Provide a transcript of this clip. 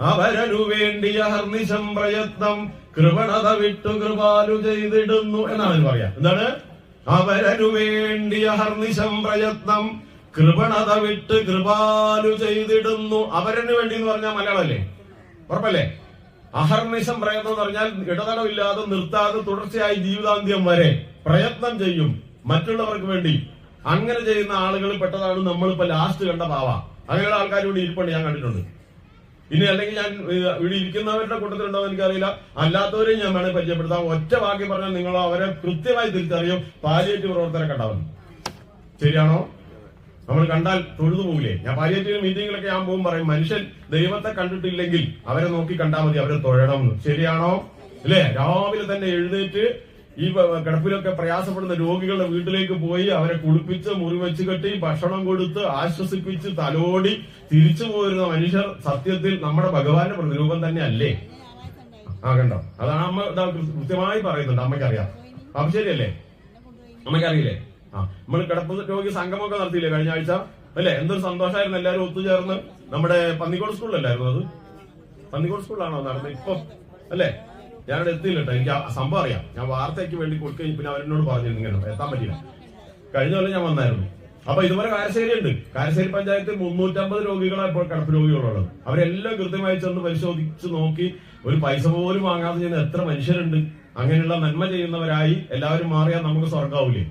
അവരനു വേണ്ടിയ ഹർനിശം പ്രയത്നം കൃപണത വിട്ടു കൃപാലു ചെയ്തിടുന്നു എന്നാണ് ഇത് പറയാ. എന്താണ്? അവരനു വേണ്ടിയ ഹർനിശം പ്രയത്നം കൃപണത വിട്ട് കൃപാലു ചെയ്തിടുന്നു. അവരനു വേണ്ടി എന്ന് പറഞ്ഞാൽ മലയാളമല്ലേ? ഉറപ്പല്ലേ? അഹർനിശം പ്രയത്നം എന്ന് പറഞ്ഞാൽ ഇടതടവില്ലാതെ നിർത്താതെ തുടർച്ചയായി ജീവിതാന്ത്യം വരെ പ്രയത്നം ചെയ്യും മറ്റുള്ളവർക്ക് വേണ്ടി. അങ്ങനെ ചെയ്യുന്ന ആളുകൾ പെട്ടതാണ് നമ്മളിപ്പോ ലാസ്റ്റ് കണ്ട പാവ. അങ്ങനെയുള്ള ആൾക്കാർ ഇവിടെ ഇരിപ്പുണ്ട് ഞാൻ കണ്ടിട്ടുണ്ട്. ഇനി അല്ലെങ്കിൽ ഞാൻ ഇവിടെ ഇരിക്കുന്നവരുടെ കൂട്ടത്തിലുണ്ടോ എനിക്കറിയില്ല. അല്ലാത്തവരെയും ഞാൻ വേണേൽ പരിചയപ്പെടുത്താം. ഒറ്റ വാക്കി പറഞ്ഞാൽ നിങ്ങൾ അവരെ കൃത്യമായി തിരിച്ചറിയും. പാലിയേറ്റീവ് പ്രവർത്തനം കണ്ടാവുന്നു ശരിയാണോ? നമ്മൾ കണ്ടാൽ തൊഴുതു പോകില്ലേ? ഞാൻ പാലിയേറ്റീവ് മീറ്റിങ്ങിലൊക്കെ ഞാൻ പോകും പറയും മനുഷ്യൻ ദൈവത്തെ കണ്ടിട്ടില്ലെങ്കിൽ അവരെ നോക്കി കണ്ടാൽ മതി അവരെ തൊഴണം ശരിയാണോ? അല്ലേ രാവിലെ തന്നെ എഴുന്നേറ്റ് ഈ കിടപ്പിലൊക്കെ പ്രയാസപ്പെടുന്ന രോഗികളുടെ വീട്ടിലേക്ക് പോയി അവരെ കുളിപ്പിച്ച് മുറി വെച്ച് കെട്ടി ഭക്ഷണം കൊടുത്ത് ആശ്വസിപ്പിച്ച് തലോടി തിരിച്ചു പോരുന്ന മനുഷ്യർ സത്യത്തിൽ നമ്മുടെ ഭഗവാന്റെ പ്രതിരൂപം തന്നെ അല്ലേ ആ കണ്ടോ? അതാണ് അമ്മ കൃത്യമായി പറയുന്നുണ്ട്. അമ്മയ്ക്കറിയാം. അപ്പൊ ശരിയല്ലേ? അമ്മയ്ക്കറിയില്ലേ? ആ നമ്മൾ കിടപ്പ് രോഗി സംഗമൊക്കെ നടത്തിയില്ലേ കഴിഞ്ഞ ആഴ്ച? അല്ലേ? എന്തൊരു സന്തോഷമായിരുന്നു എല്ലാവരും ഒത്തുചേർന്ന്. നമ്മുടെ പന്നിക്കോട് സ്കൂളിലല്ലായിരുന്നു അത്? പന്നിക്കോട് സ്കൂളിലാണോ നടന്നത്? ഇപ്പൊ അല്ലേ? ഞാനിവിടെ എത്തിയില്ല കേട്ടോ എനിക്ക് സംഭവം അറിയാം. ഞാൻ വാർത്തയ്ക്ക് വേണ്ടി കൊടുക്കുകയും പിന്നെ അവരെന്നോട് പറഞ്ഞിരുന്നു കേട്ടോ എത്താൻ പറ്റില്ല കഴിഞ്ഞ കൊല്ലം ഞാൻ വന്നായിരുന്നു. അപ്പൊ ഇതുപോലെ കാരശ്ശേരി ഉണ്ട്. കാരശ്ശേരി പഞ്ചായത്തിൽ മുന്നൂറ്റമ്പത് രോഗികളാണ് ഇപ്പോൾ കിടപ്പ് രോഗികളുള്ളത്. അവരെല്ലാം കൃത്യമായി ചെന്ന് പരിശോധിച്ച് നോക്കി. ഒരു പൈസ പോലും വാങ്ങാതെ ചെയ്യുന്ന എത്ര മനുഷ്യരുണ്ട്. അങ്ങനെയുള്ള നന്മ ചെയ്യുന്നവരായി എല്ലാവരും മാറിയാൽ നമുക്ക് സ്വർഗാവൂലേ